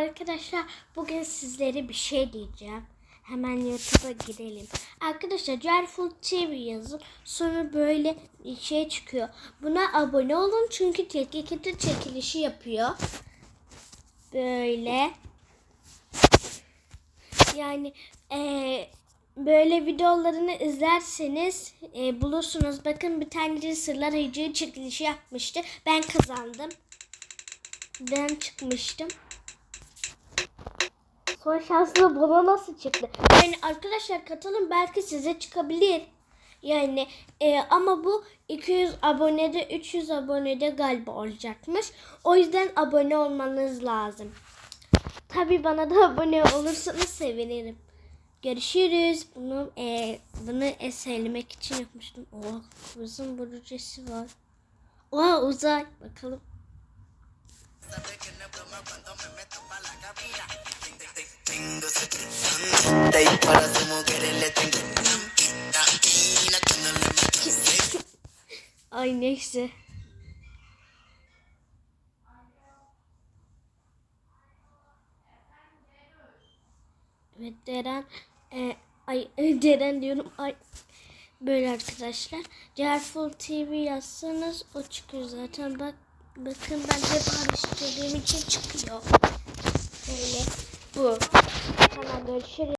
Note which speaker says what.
Speaker 1: Arkadaşlar bugün sizlere bir şey diyeceğim. Hemen YouTube'a girelim. Arkadaşlar Carrefour TV yazın. Sonra böyle bir şey çıkıyor. Buna abone olun çünkü Tekikiti çekilişi yapıyor. Böyle. Yani eee, böyle videolarını izlerseniz eee, bulursunuz. Bakın bir tane Sırlar Hıcığı çekilişi yapmıştı. Ben kazandım. Ben çıkmıştım. Son şanslı bana nasıl çıktı? Yani arkadaşlar katılın belki size çıkabilir. Yani e, ama bu 200 abonede 300 abonede galiba olacakmış. O yüzden abone olmanız lazım. Tabi bana da abone olursanız sevinirim. Görüşürüz. Bunu e, bunu eselemek için yapmıştım. Oh, uzun burcesi var. Oha uzay. Bakalım. Ay neyse. Evet Deren e, ay e, Deren diyorum ay böyle arkadaşlar. Carrefour TV yazsanız o çıkıyor zaten bak bakın ben hep araştırdığım için çıkıyor. Böyle bu. Tamam görüşürüz.